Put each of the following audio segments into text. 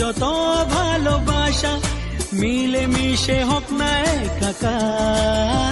যত ভালোবাসা মিলে মিশে হোক না একাকার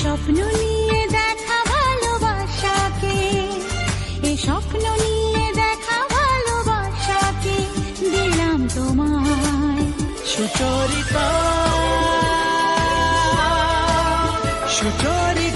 স্বপ্ন নিয়ে দেখা ভালোবাসাকে এ স্বপ্ন নিয়ে দেখা ভালোবাসাকে দিলাম তোমায়। Sucharita şu cari